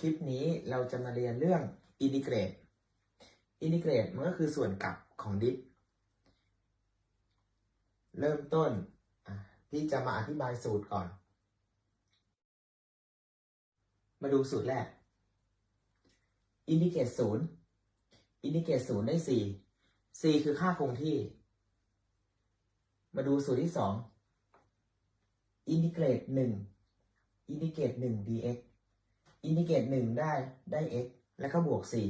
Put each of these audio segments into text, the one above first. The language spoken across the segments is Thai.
คลิปนี้เราจะมาเรียนเรื่องอินทิเกรตอินทิเกรตมันก็คือส่วนกลับของดิฟเริ่มต้นพี่จะมาอธิบายสูตรก่อน มาดูสูตรแรก อินทิเกรตศูนย์อินทิเกรตศูนย์ได้สี่สี่คือค่าคงที่ มาดูสูตรที่สองอินทิเกรตหนึ่งอินทิเกรตหนึ่ง dx อินทิเกรตหนึ่งได้ได้ x แล้วก็บวกสี่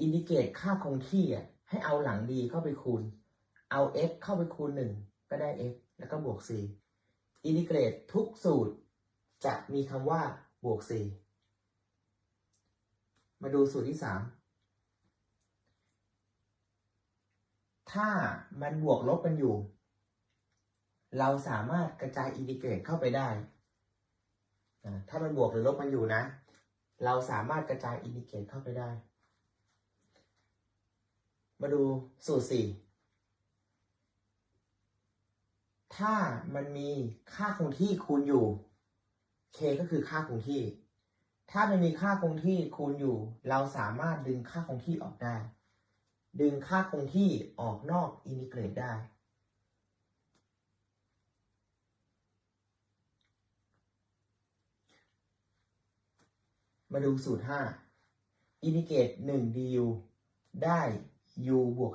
อินทิเกรตค่าคงที่อะให้เอาหลังดีเข้าไปคูณ เอา x เข้าไปคูณหนึ่งก็ได้ x แล้วก็บวกสี่อินทิเกรตทุกสูตรจะมีคำว่าบวกสี่มาดูสูตรที่สามถ้ามันบวกลบกันอยู่ เราสามารถกระจายอินทิเกรตเข้าไปได้ ถ้ามันบวกหรือลบมันอยู่นะ เราสามารถกระจายอินทิเกรตเข้าไปได้ มาดูสูตรสี่ถ้ามันมีค่าคงที่คูณอยู่ k ก็คือค่าคงที่ ถ้ามันมีค่าคงที่คูณอยู่ เราสามารถดึงค่าคงที่ออกได้ ดึงค่าคงที่ออกนอกอินทิเกรตได้ มาดูสูตร 5 อินทิเกรต1 du ได้ u บวก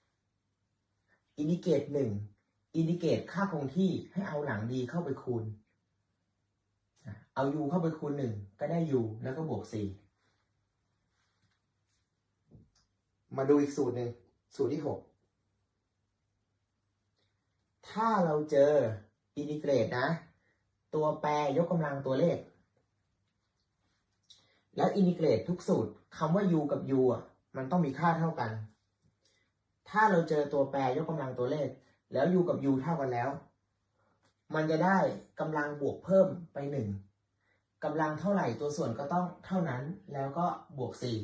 4อินทิเกรต1อินทิเกรตค่าคงที่ให้เอาหลังดีเข้าไปคูณ เอา u เข้าไปคูณ 1 ก็ได้ u แล้วก็บวก4มาดูอีกสูตรหนึ่งสูตรที่ 6 ถ้าเราเจออินทิเกรตนะ ตัวแปรยกกำลังตัวเลข แล้วอินทิเกรตทุกสูตรคำว่า u กับ u อะมันต้องมีค่าเท่ากัน ถ้าเราเจอตัวแปรยกกำลังตัวเลข แล้ว u กับ u เท่ากันแล้ว มันจะได้กำลังบวกเพิ่มไปหนึ่งกำลังเท่าไหร่ตัวส่วนก็ต้องเท่านั้นแล้วก็บวกสี่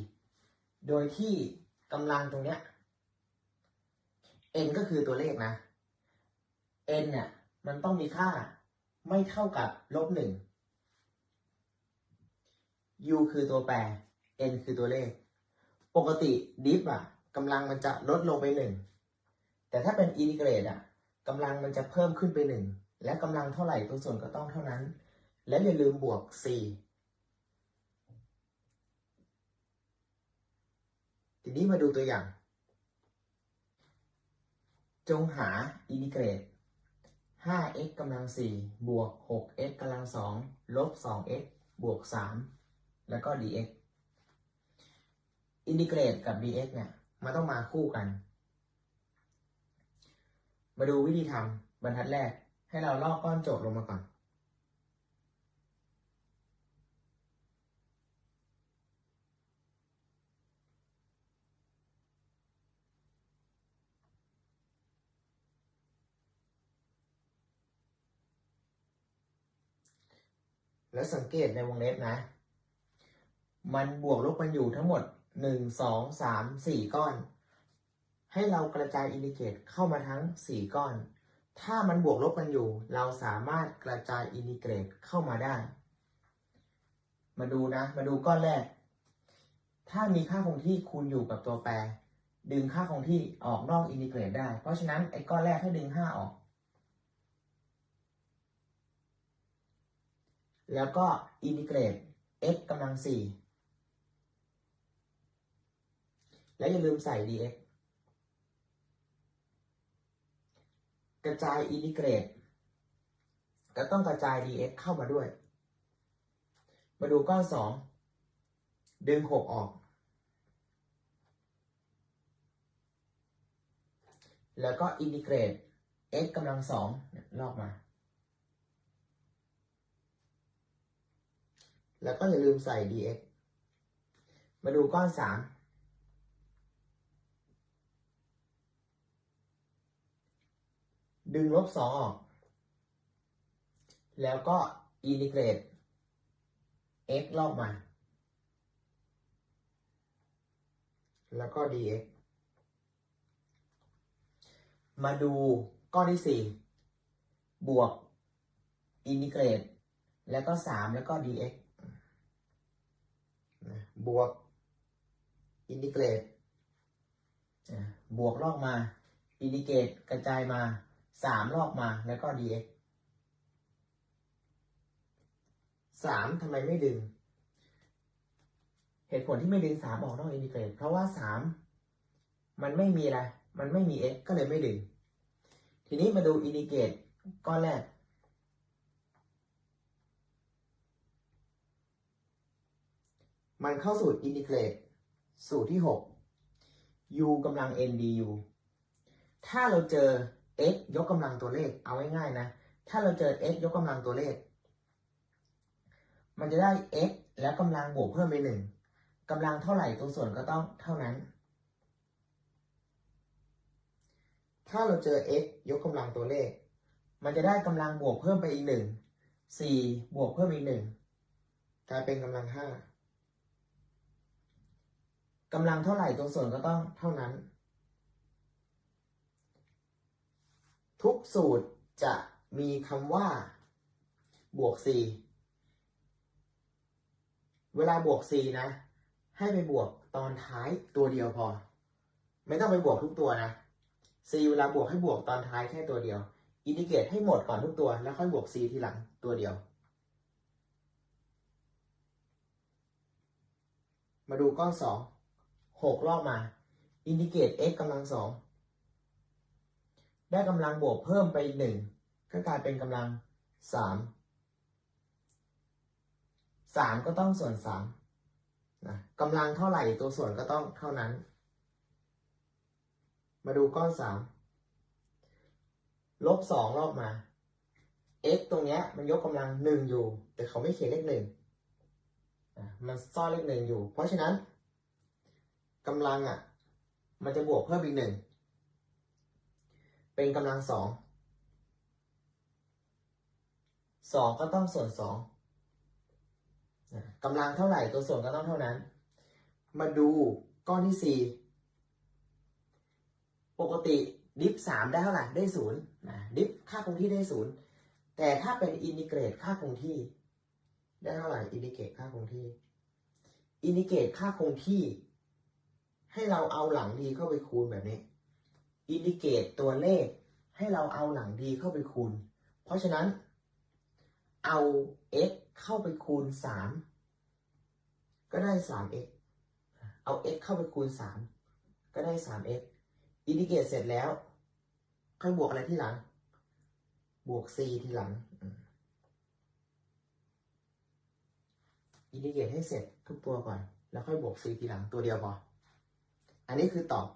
โดยที่กำลังตรงเนี้ย n ก็คือตัวเลขนะ n เนี่ยมันต้องมีค่าไม่เท่ากับลบหนึ่ง u คือตัวแปร n คือตัวเลข ปกติดิฟอะกำลังมันจะลดลงไปหนึ่งแต่ถ้าเป็นอินทิเกรตอะกำลังมันจะเพิ่มขึ้นไปหนึ่งและกำลังเท่าไหร่ตัวส่วนก็ต้องเท่านั้น และอย่าลืมบวก4ทีนี้มาดูตัวอย่าง จงหาอินทิเกรต 5x กำลัง 4 บวก 6x กำลัง 2 ลบ 2x บวก 3 แล้วก็ dx อินทิเกรตกับ dx เนี่ย มันต้องมาคู่กัน มาดูวิธีทำบรรทัดแรก ให้เราลอกก้อนโจทย์ลงมาก่อน แล้วสังเกตในวงเล็บนะ มันบวกลบกันอยู่ทั้งหมดหนึ่งสองสามสี่ก้อน ให้เรากระจายอินดิเกตเข้ามาทั้งสี่ก้อน ถ้ามันบวกลบกันอยู่ เราสามารถกระจายอินดิเกรตเข้ามาได้ มาดูนะ มาดูก้อนแรก ถ้ามีค่าคงที่คูณอยู่กับตัวแปร ดึงค่าคงที่ออกนอกอินดิเกรตได้ เพราะฉะนั้นไอ้ก้อนแรกให้ดึงห้าออกแล้วก็อินทิเกรต x กำลังสี่ และอย่าลืมใส่ dx กระจายอินทิเกรตก็ต้องกระจาย dx เข้ามาด้วย มาดูก้อนสองดึงหกออก แล้วก็อินทิเกรต x กำลังสองลอกมา แล้วก็อย่าลืมใส่ dx มาดูก้อนสาม ดึงลบสองออก แล้วก็อินทิเกรต x ลอกมา แล้วก็ dx มาดูก้อนที่สี่บวกอินทิเกรต แล้วก็สามแล้วก็ dx บวกอินทิเกรตบวกลอกมา อินทิเกรตกระจายมา สามลอกมาแล้วก็ dx สามทำไมไม่ดึง เหตุผลที่ไม่ดึงสามออกนอกอินทิเกรตเพราะว่าสามมันไม่มีอะไร มันไม่มี x ก็เลยไม่ดึง ทีนี้มาดูอินทิเกรตก้อนแรก มันเข้าสูตรอินทิเกรตสูตรที่ 6 u กำลัง n du ถ้าเราเจอ x ยกกำลังตัวเลข เอาง่ายๆนะ ถ้าเราเจอ x ยกกำลังตัวเลข มันจะได้ x แล้วกำลังบวกเพิ่มไปหนึ่งกำลังเท่าไหร่ตัวส่วนก็ต้องเท่านั้น ถ้าเราเจอ x ยกกำลังตัวเลข มันจะได้กำลังบวกเพิ่มไปอีกหนึ่งสี่บวกเพิ่มอีกหนึ่งกลายเป็นกำลังห้ากำลังเท่าไหร่ตัวส่วนก็ต้องเท่านั้น ทุกสูตรจะมีคำว่า บวก c เวลาบวก c นะ ให้ไปบวกตอนท้ายตัวเดียวพอ ไม่ต้องไปบวกทุกตัวนะ c เวลาบวกให้บวกตอนท้ายแค่ตัวเดียว อินดิเกตให้หมดก่อนทุกตัว แล้วค่อยบวก c ทีหลังตัวเดียว มาดูก้อนสองหกรอบมา อินดิเกต x กำลังสอง ได้กำลังบวกเพิ่มไปอีกหนึ่งก็กลายเป็นกำลังสามสามก็ต้องส่วนสามนะกำลังเท่าไหร่ตัวส่วนก็ต้องเท่านั้น มาดูก้อนสามลบสองรอบมา x ตรงเนี้ยมันยกกำลังหนึ่งอยู่ แต่เขาไม่เขียนเลขหนึ่งมันซ่อนเลขหนึ่งอยู่ เพราะฉะนั้นกำลังอะ มันจะบวกเพิ่มอีกหนึ่ง เป็นกำลังสองสองก็ต้องส่วนสองกำลังเท่าไหร่ตัวส่วนก็ต้องเท่านั้น มาดูก้อนที่สี่ปกติดิฟสามได้เท่าไหร่ได้ศูนย์ดิฟค่าคงที่ได้ศูนย์แต่ถ้าเป็นอินทิเกรตค่าคงที่ ได้เท่าไหร่อินทิเกรตค่าคงที่อินทิเกรตค่าคงที่ ให้เราเอาหลังดีเข้าไปคูณแบบนี้ อินดิเกตตัวเลขให้เราเอาหลังดีเข้าไปคูณ เพราะฉะนั้น เอา x เข้าไปคูณ 3 ก็ได้ 3x เอา x เข้าไปคูณ 3 ก็ได้ 3x อินดิเกตเสร็จแล้ว ค่อยบวกอะไรที่หลัง บวก c ทีหลัง อินดิเกตให้เสร็จทุกตัวก่อน แล้วค่อยบวก c ทีหลังตัวเดียวพอ อันนี้คือตอบ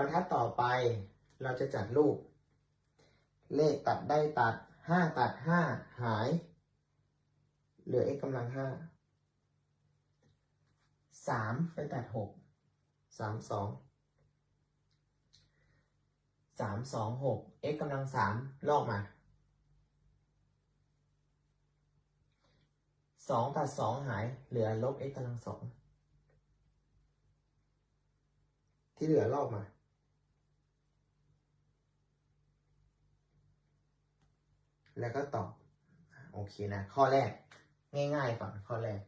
รรทัดต่อไปเราจะจัดรูป เลขตัดได้ตัดห้าตัดห้าหาย เหลือ x กำลังห้าสามไปตัดหกสามสองสามสองหก x กำลังสามลอกมาสองตัดสองหาย เหลือลบ x กำลังสองที่เหลือลอกมา แล้วก็ตอบ โอเคนะ ข้อแรก ง่ายๆก่อนข้อแรก